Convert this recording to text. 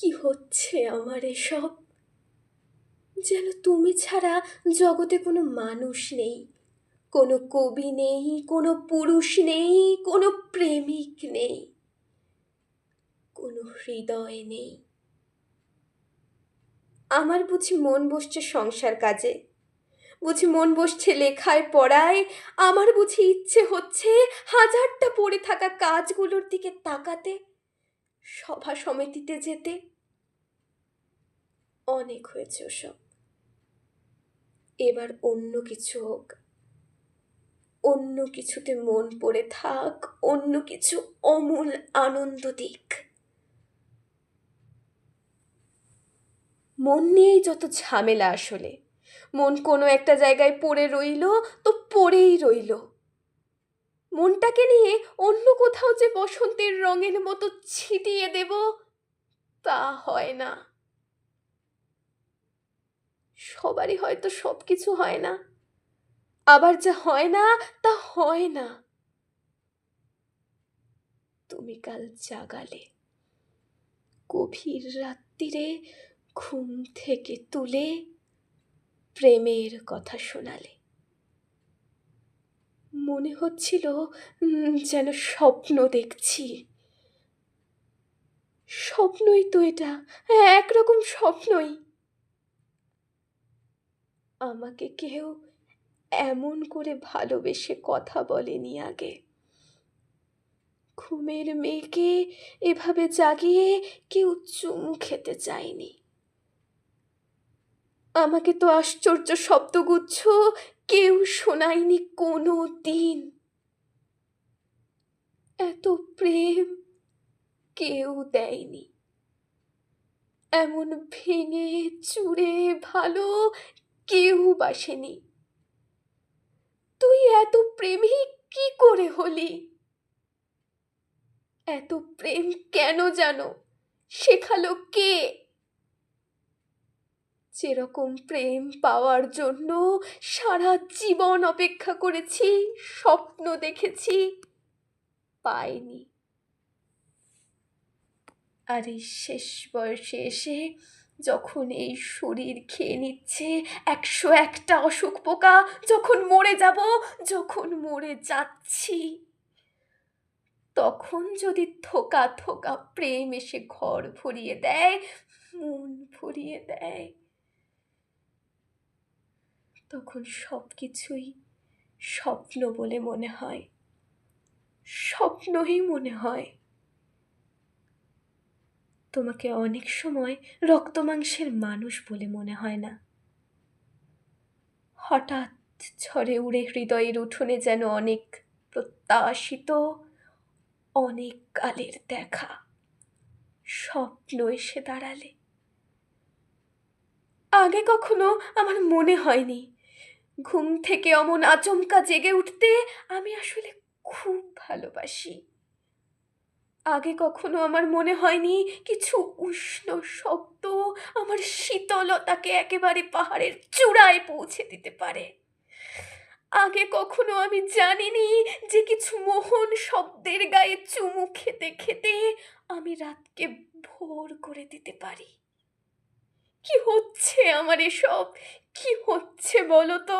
কি হচ্ছে আমার এসব? যেন তুমি ছাড়া জগতে কোনো মানুষ নেই, কোনো কবি নেই, কোনো পুরুষ নেই, কোনো প্রেমিক নেই, কোনো হৃদয় নেই। আমার বুঝি মন বসছে সংসার কাজে, বুঝি মন বসছে লেখায় পড়ায়, আমার বুঝি ইচ্ছে হচ্ছে হাজারটা পড়ে থাকা কাজগুলোর দিকে তাকাতে। সভা সমিতিতে যেতে অনেক হয়েছে ওসব। এবার অন্য কিছু হোক। অন্য কিছুতে মন পড়ে থাক, অন্য কিছু অমূল আনন্দ দিক। মন নিয়েই যত ঝামেলা আসলে, মন কোনো একটা জায়গায় পড়ে রইল তো পড়েই রইল। মনটাকে নিয়ে অন্য কোথাও যে বসন্তের রঙের মতো ছিটিয়ে দেব, তা হয় না। সবারই হয়তো সব কিছু হয় না। আবার যা হয় না, তা হয় না। তুমি কাল জাগালে, গভীর রাত্রিরে ঘুম থেকে তুলে প্রেমের কথা শোনালে। মনে হচ্ছিল যেন স্বপ্ন দেখছি। স্বপ্নই তো এটা, একরকম স্বপ্নই। আমাকে কেউ এমন করে ভালোবেসে কথা বলেনি আগে। ঘুমের মেয়েকে এভাবে জাগিয়ে কেউ চুমু খেতে চায়নি। আমাকে তো আশ্চর্য শব্দগুচ্ছ কেউ শোনায়নি কোনো দিন। এত প্রেম কেউ দেয়নি। এমন ভেঙে চুরে ভালো কেউ বাসেনি। তুই এত প্রেমী কি করে হলি? এত প্রেম কেন জানো? শেখালো কে? যেরকম প্রেম পাওয়ার জন্য সারা জীবন অপেক্ষা করেছি, স্বপ্ন দেখেছি। পাইনি। আর এই শেষ বয়সে এসে যখন এই শরীর খেয়ে নিচ্ছে, একশো একটা অসুখ পোকা, যখন মরে যাব, যখন মরে যাচ্ছি। তখন যদি থোকা থোকা প্রেম এসে ঘর ভরিয়ে দেয়, মন ভরিয়ে দেয় তখন সব কিছুই স্বপ্ন বলে মনে হয়। স্বপ্নই মনে হয়। তোমাকে অনেক সময় রক্ত মাংসের মানুষ বলে মনে হয় না। হঠাৎ ঝড়ে উড়ে হৃদয়ের উঠোনে যেন অনেক প্রত্যাশিত, অনেক কালের দেখা। স্বপ্ন এসে দাঁড়ালে। আগে কখনো আমার মনে হয়নি ঘুম থেকে অমন আচমকা জেগে উঠতে আমি আসলে খুব ভালোবাসি। আগে কখনো আমার মনে হয়নি কিছু উষ্ণ শব্দ আমার শীতলতাকে একেবারে পাহাড়ের চূড়ায় পৌঁছে দিতে পারে। আগে কখনো আমি জানিনি যে কিছু মোহন শব্দের গায়ে চুমু খেতে খেতে আমি রাতকে ভোর করে দিতে পারি। কি হচ্ছে আমার এসব? কি হচ্ছে বলো তো?